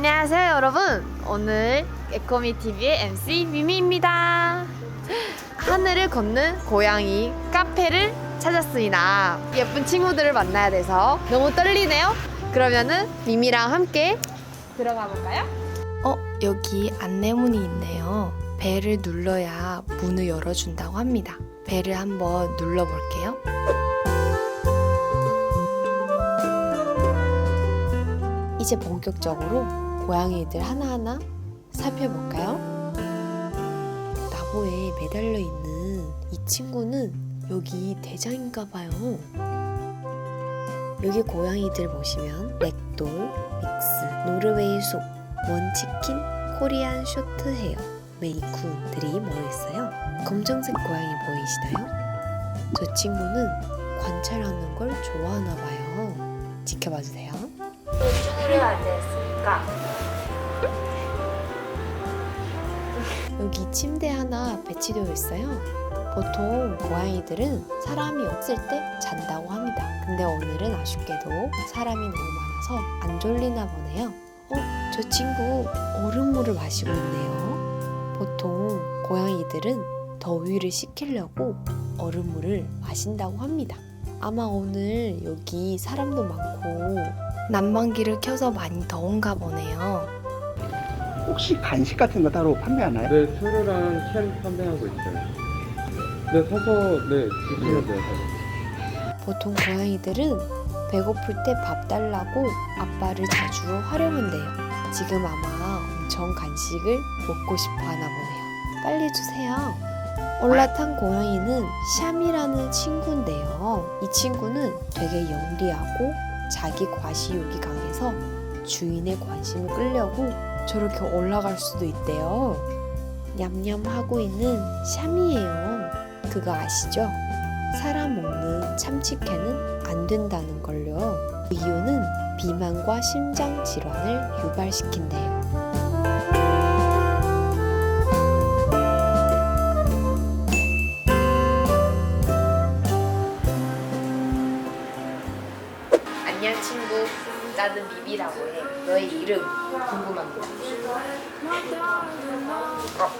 안녕하세요 여러분 오늘 에코미 TV의 MC 미미입니다 하늘을 걷는 고양이 카페를 찾았습니다 예쁜 친구들을 만나야 돼서 너무 떨리네요 그러면은 미미랑 함께 들어가 볼까요? 어, 여기 안내문이 있네요. 벨을 눌러야 문을 열어준다고 합니다. 벨을 한번 눌러볼게요. 이제 본격적으로 고양이들 하나하나 살펴볼까요? 나무에 매달려 있는 이 친구는 여기 대장인가 봐요. 여기 고양이들 보시면 렉돌, 믹스, 노르웨이 속, 원치킨, 코리안 쇼트헤어, 메이쿤들이 모여있어요. 검정색 고양이 보이시나요? 저 친구는 관찰하는 걸 좋아하나 봐요. 지켜봐 주세요. 쭈그려 앉아있으니까 여기 침대 하나 배치되어 있어요. 보통 고양이들은 사람이 없을 때 잔다고 합니다. 근데 오늘은 아쉽게도 사람이 너무 많아서 안 졸리나 보네요. 어, 저 친구 얼음물을 마시고 있네요. 보통 고양이들은 더위를 식히려고 얼음물을 마신다고 합니다. 아마 오늘 여기 사람도 많고 난방기를 켜서 많이 더운가 보네요. 혹시 간식 같은 거 따로 판매하나요? 네, 초로랑 캔 판매하고 있어요. 네, 사서 네 드시면 돼요. 사서. 보통 고양이들은 배고플 때 밥 달라고 아빠를 자주 활용한대요. 지금 아마 엄청 간식을 먹고 싶어 하나 보네요. 빨리 주세요. 올라탄 고양이는 샴이라는 친구인데요. 이 친구는 되게 영리하고 자기 과시욕이 강해서 주인의 관심을 끌려고 저렇게 올라갈 수도 있대요. 냠냠 하고 있는 샴이에요. 그거 아시죠? 사람 먹는 참치캔은 안 된다는 걸요. 그 이유는 비만과 심장 질환을 유발시킨대요. 나는 미미라고 해. 너의 이름 궁금합니다 어,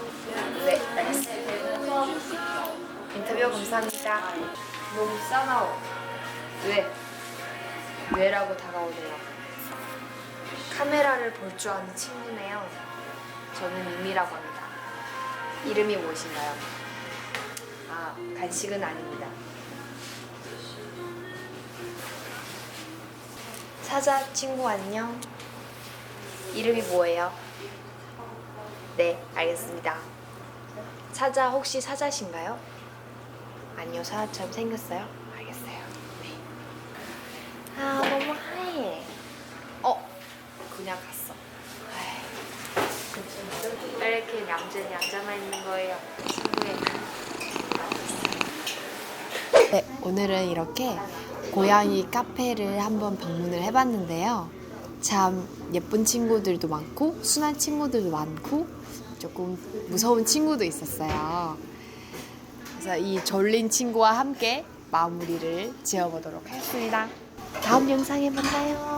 네 알겠습니다. 인터뷰 감사합니다. 너무 싸나워. 왜? 왜라고 다가오네요 카메라를 볼 줄 아는 친구네요. 저는 미미라고 합니다. 이름이 무엇인가요? 아 간식은 아닙니다 사자 친구 안녕. 이름이 뭐예요? 네, 알겠습니다. 사자 혹시 사자신가요? 아니요, 사자처럼 생겼어요. 알겠어요. 네. 아, 너무 하얘. 어, 그냥 갔어. 아이. 왜 이렇게 얌전히 앉아만 있는 거예요? 친구의 네, 오늘은 이렇게 고양이 카페를 한번 방문을 해봤는데요. 참 예쁜 친구들도 많고 순한 친구들도 많고 조금 무서운 친구도 있었어요. 그래서 이 졸린 친구와 함께 마무리를 지어보도록 하겠습니다. 다음 영상에 만나요.